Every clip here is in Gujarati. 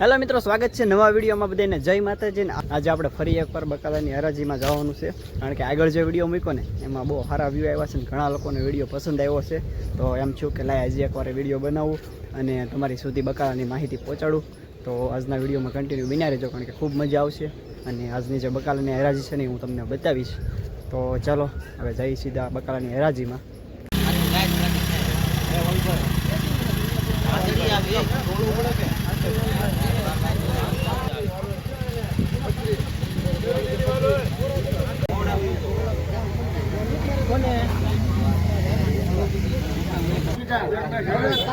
હેલો મિત્રો, સ્વાગત છે નવા વિડીયોમાં બધાને. જય માતાજી ને આજે આપણે ફરી એકવાર બકાલાની હરાજીમાં જવાનું છે. કારણ કે આગળ જે વીડિયો મૂક્યો ને, એમાં બહુ સારા વ્યૂ આવ્યા છે ને ઘણા લોકોને વીડિયો પસંદ આવ્યો છે. તો એમ છું કે લાય હજી એકવાર વીડિયો બનાવું અને તમારી સુધી બકાલાની માહિતી પહોંચાડું. તો આજના વિડીયોમાં કન્ટિન્યુ બિના રહેજો, કારણ કે ખૂબ મજા આવશે. અને આજની જે બકાલાની હરાજી છે ને હું તમને બતાવીશ. તો ચાલો, હવે જઈ સીધા બકાલાની હરાજીમાં.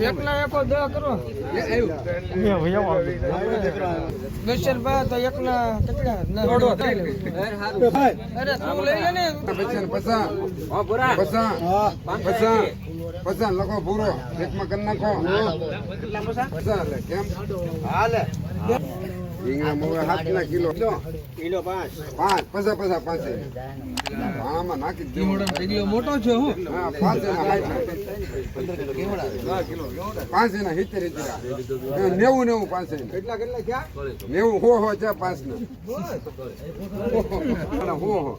એકલા એકો દે કરો બેસર બા તો એકલા કેટલા ના રોડો અરે તું લઈ લખો ભૂરો કેમ હાલે. રીંગણા મોગરા સાત ના કિલો. કિલો પાંચ. પાંચ પસા પસા પાંચ. આમાં નાખી મોટો છે હું? હા, પાંચ ના. પાંચ એના સિત્તેર સિત્તેર નેવું નેવું પાંચ. નેવું હો હો છે પાંચ ના. હો હો.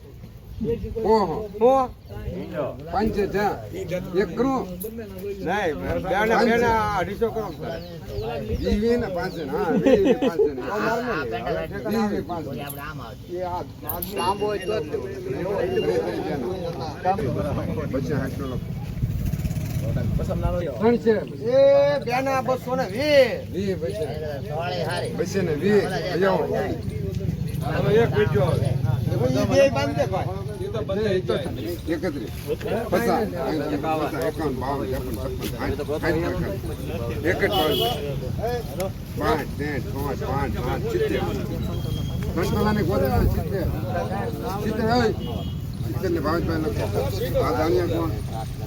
હો હો હો પાંચે. છે એક કરું વીસ વીસ ને પાંચે ને, હા વીસ વીસ પાંચે ને. વીસ વીસ પાંચે. પછી હાથનો લખો. ત્રણ છે એ બેના 200 ને વી પછી ને વી જાઓ બે સિત્તેર સિત્તેર ભાવેશભાઈ લખો આ દાનિયા કોણ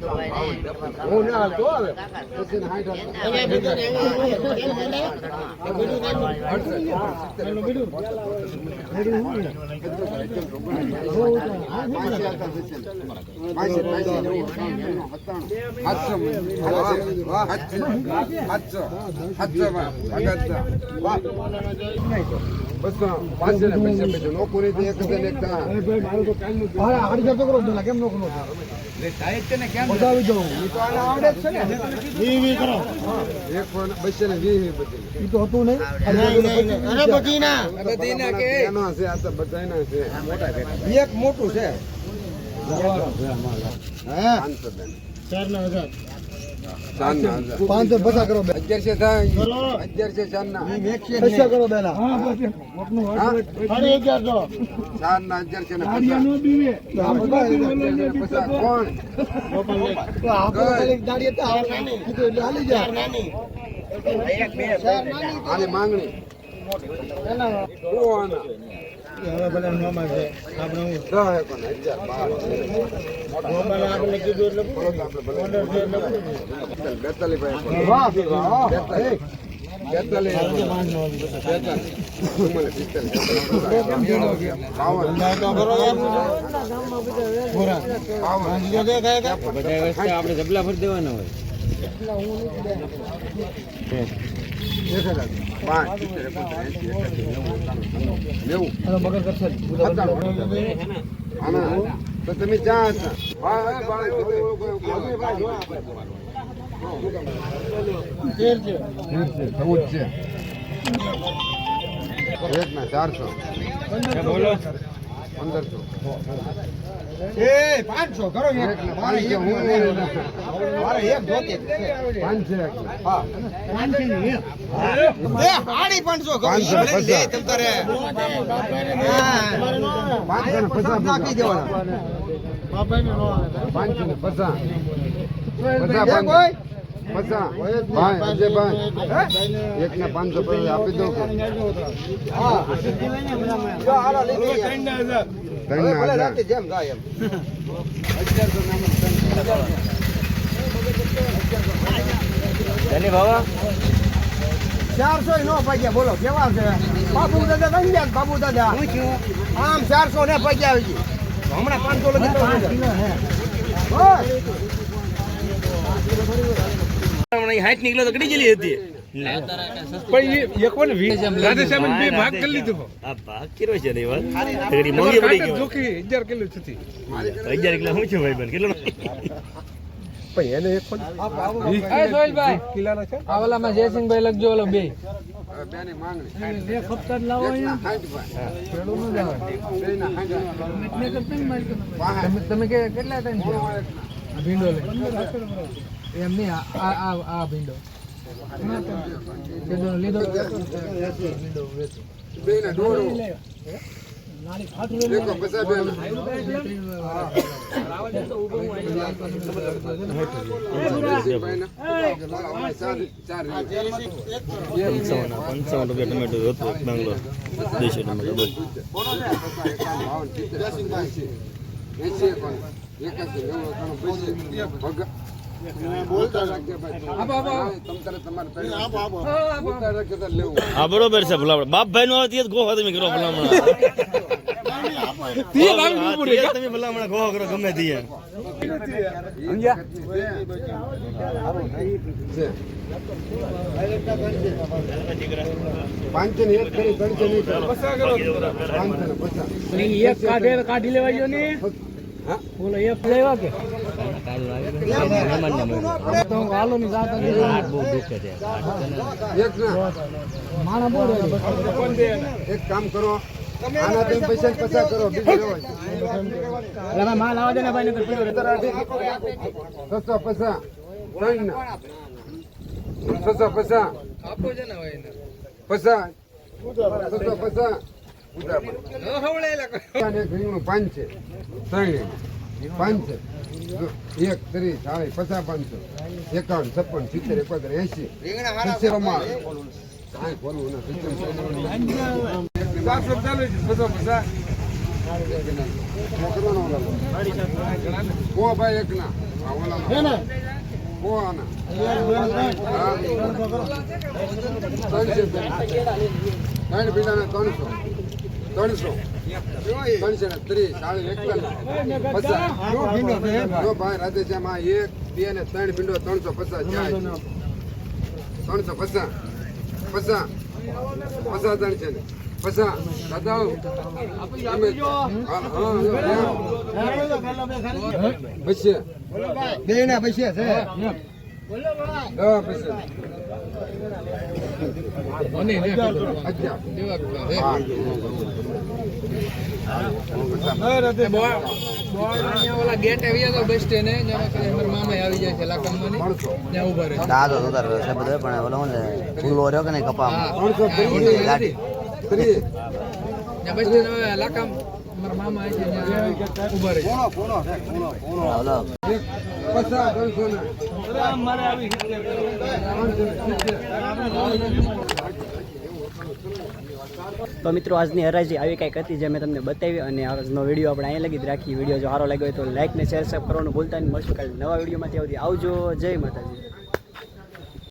હા, કરે ભાઈ માંગણી ત્રણ છે પચાસ એક ત્રણ ચાર પાંચ દસ પંદર મોટું છે. ચાર ના હાલતો ને ના પાંચસો બેન. ચારના હજાર. અગિયારસો અગિયારસો ચારના કરો બેના. હા? ચારના અગિયારસો ને પચાસ. બેતાલીસ ભાઈ બેતાલીસ બેતાલીસ બેતાલીસ ચુમ્માલીસ પિસ્તાલીસ બાવન આપણે જબલા ભરી દેવાના હોય તો તમે જ્યાં હતા ચારસો બોલો પંદરસો. એ પાંચસો કરો મારે પાંચસો હું મારે એક જોતી જ પાંચસો પાંચસો નાખી દેવાના. પાંચસો પચાસ. પચાસ? એક ને પાંચસો આપી દો. ત્રણ જેમ થાય એમ ચારસો નો પગ્યા બોલો કેવા છે બાબુ દાદા કઈ ગયા બાબુ દાદા આમ ચારસો ને પગ્યા આવી હમણાં પાંચસો લગી બસ. હાઈટ નીકળ્યો તો ઘડી ગયેલી હતી. ભાગ કરી લીધો. આ ભાગ કર્યો છે રે વાત ઘડી મોંઘી પડી ગઈ જોખી અગિયાર કિલો થતી. અગિયાર કિલો શું છે ભાઈ બેન? કેટલો? કિલ્લાના છે? આ જયસિંહભાઈ લખજો ઓલો બે. બેની માંગણી. એકના સાઠ ભાઈ બેના સાઠ તમે કે કેટલા ટાઈમ ભીંડો લે. એમ નહીં આ આ આ- ભીંડો લીધો લીધો બેંગ્લોર. હા બરોબર છે ભલા બાપ ભાઈ નો આવે ગોહ તમે કરો ભલામણ તમે ભલામણ ગોહ કરો ગમે તે. પાંચસો ને એક ને. કાઢી લેવા ગયો ને બોલો એક ને તો હાલો ની જાત એક ના માણા બોલો એક કામ કરો આના તમે પૈસા પચાસ કરો બીજું રહેવાય. માલ આવા દે ને ભાઈ નકર પીડો છસો પૈસા ત્રણ ના છસો પૈસા આપો છે ને ભાઈ પૈસા છસો પૈસા ઉધાર રીંગણું પાંચ છે ત્રણ પાંચ છે એક ત્રીસ ચાલીસ પચાસ પાંચસો. એકાવન છપ્પન સિત્તેર એકોતેર એસી સિત્તેરમાં કાંઈ ખોલવું નથી સિત્તેર કો ભાઈ એક ના ઓલા ઓલાના કો આના? હા. ત્રણસો ત્રણ પીડાના ત્રણસો. ત્રણસો. ત્રણસો ને ત્રીસ સાડી એકતાલીસ પચાસ. જો ભાઈ રાધેશ્યામ આ એક બે ને ત્રણ ભીંડો ત્રણસો પચાસ જાય. ત્રણસો પચાસ. પચાસ. પચાસ ત્રણ છે ને. પચાસ. દાદા તમે બે ના પૈસા છે. ગેટ આવી તો બસ સ્ટેન્ડ જ્યાં કદાચ મારા મામા આવી જાય છે લાકડમાં ત્રણસો ઊભા રહે દાદો તો તાર છે બધો પણ ઓલો ફૂલો રહ્યો કે નહીં લાકમ મારા મામા આવી છે ઊભા રહે તો મિત્રો, આજની હરાજી આવી કંઈક હતી જે મેં તમને બતાવી અને આજનો વીડિયો આપણે અહીંયા લગી જ રાખી વીડિયો જો સારો લાગ્યો હોય તો લાઈક ને શેર સબ કરવાનું ભૂલતા નહીં. મળશું કાલે નવા વિડીયોમાંથી આવતી આવજો. જય માતાજી.